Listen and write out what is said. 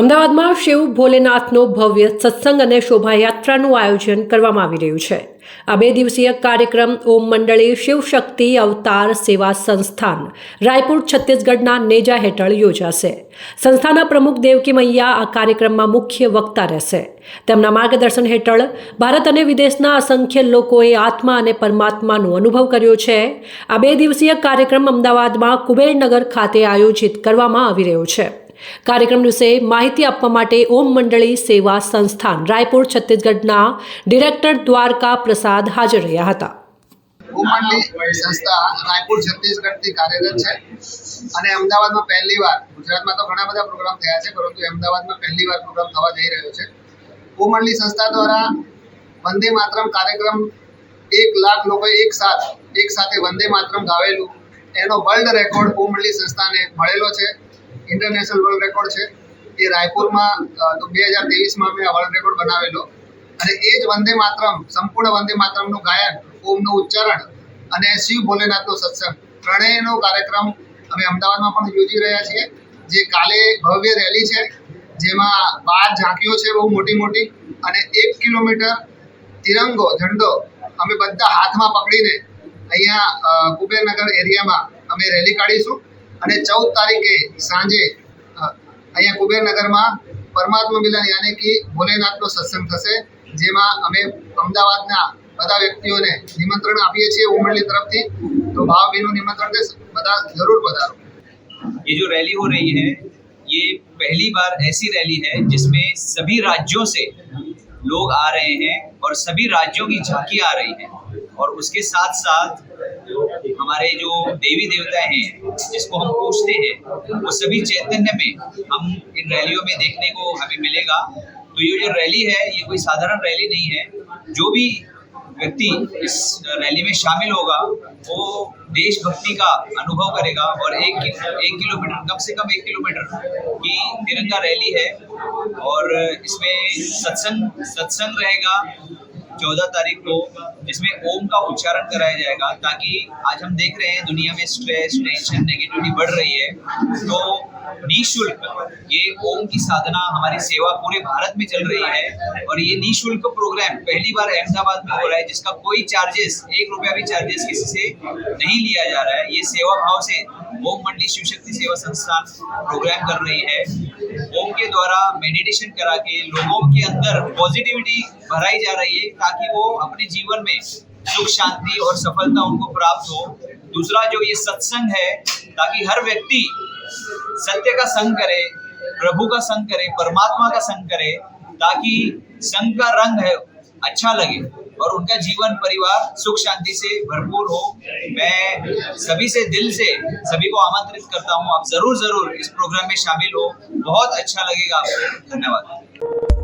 અમદાવાદમાં શિવ ભોલેનાથનો ભવ્ય સત્સંગ અને શોભાયાત્રાનું આયોજન કરવામાં આવી રહ્યું છે આ બે દિવસીય કાર્યક્રમ ઓમ મંડળી શિવશક્તિ અવતાર સેવા સંસ્થાન રાયપુર છત્તીસગઢના નેજા હેઠળ યોજાશે સંસ્થાના પ્રમુખ દેવકી મૈયા આ કાર્યક્રમમાં મુખ્ય વક્તા રહેશે તેમના માર્ગદર્શન હેઠળ ભારત અને વિદેશના અસંખ્ય લોકોએ આત્મા અને પરમાત્માનો અનુભવ કર્યો છે આ બે દિવસીય કાર્યક્રમ અમદાવાદમાં કુબેરનગર ખાતે આયોજિત કરવામાં આવી રહ્યો છે કાર્યક્રમ વિશે માહિતી આપવા માટે ઓમ મંડળી સેવા સંસ્થાન રાયપુર છત્તીસગઢના ડિરેક્ટર દ્વારકા પ્રસાદ હાજર રહ્યા હતા સંસ્થા રાયપુર છત્તીસગઢથી કાર્યરત છે અને અમદાવાદમાં પહેલીવાર ગુજરાતમાં તો ઘણા બધા પ્રોગ્રામ થયા છે પરંતુ અમદાવાદમાં પહેલી વાર પ્રોગ્રામ થવા જઈ રહ્યો છે ઓમ સંસ્થા દ્વારા વંદે માતરમ કાર્યક્રમ એક લાખ લોકો એક સાથ એક સાથે વંદે માતરમ ગાવેલું એનો વર્લ્ડ રેકોર્ડ ઓમ સંસ્થાને મળેલો છે ઇન્ટરનેશનલ વર્લ્ડ રેકોર્ડ છે એ રાયપુરમાં બે હજાર તેવીસમાં મેં વર્લ્ડ રેકોર્ડ બનાવેલો અને એ જ વંદે માતરમ સંપૂર્ણ વંદે માતરમનું ગાયન ઓમનું ઉચ્ચારણ અને શિવ ભોલેનાથનો સત્સંગ ત્રણેયનો કાર્યક્રમ અમે અમદાવાદમાં પણ યોજી રહ્યા છીએ જે કાલે ભવ્ય રેલી છે જેમાં બાર ઝાંકીઓ છે બહુ મોટી મોટી અને એક કિલોમીટર તિરંગો ઝંડો અમે બધા હાથમાં પકડીને અહીંયા કુબેરનગર એરિયામાં અમે રેલી કાઢીશું અને 14 તારીખે સાંજે અહીં કુબેરનગર માં પરમાત્મા મિલન એટલે કે બોલેનાથનો સત્સંગ થશે જેમાં અમે સમદાવાદના બધા વ્યક્તિઓને નિમંત્રણ આપીએ છીએ ઓમળની તરફથી તો ભાવ વિનો નિમંત્રણ છે બધા જરૂર પધારજો જે જો રેલી થઈ રહી છે એ પહેલી બાર એવી રેલી છે જેમાં સભી રાજ્યો સે લોકો આ રહે છે ઓર સભી રાજ્યોની ઝાંકી આ રહી છે और उसके साथ साथ हमारे जो देवी देवता हैं जिसको हम पूछते हैं वो सभी चैतन्य में हम इन रैलियों में देखने को हमें मिलेगा तो ये जो रैली है ये कोई साधारण रैली नहीं है जो भी व्यक्ति इस रैली में शामिल होगा वो देशभक्ति का अनुभव करेगा और एक एक किलोमीटर कम से कम एक किलोमीटर की तिरंगा रैली है और इसमें सत्संग सत्संग रहेगा चौदह तारीख को जिसमें ओम का उच्चारण कराया जाएगा ताकि आज हम देख रहे हैं दुनिया में स्ट्रेस टेंशन नेगेटिविटी बढ़ रही है तो निःशुल्क ये ओम की साधना हमारी सेवा पूरे भारत में चल रही है और ये निःशुल्क प्रोग्राम पहली बार अहमदाबाद में हो रहा है जिसका कोई चार्जेस एक रुपया भी चार्जेस किसी से नहीं लिया जा रहा है ये सेवा भाव से ओम मंडली शिव शक्ति सेवा संस्थान प्रोग्राम कर रही है ओम के द्वारा मेडिटेशन करा के लोगों के अंदर पॉजिटिविटी भराई जा रही है ताकि वो अपने जीवन में सुख शांति और सफलता उनको प्राप्त हो दूसरा जो ये सत्संग है ताकि हर व्यक्ति सत्य का संग करे प्रभु का संग करे परमात्मा का संग करे ताकि संग का रंग है अच्छा लगे और उनका जीवन परिवार सुख शांति से भरपूर हो मैं सभी से दिल से सभी को आमंत्रित करता हूँ आप जरूर जरूर इस प्रोग्राम में शामिल हो बहुत अच्छा लगेगा आपको धन्यवाद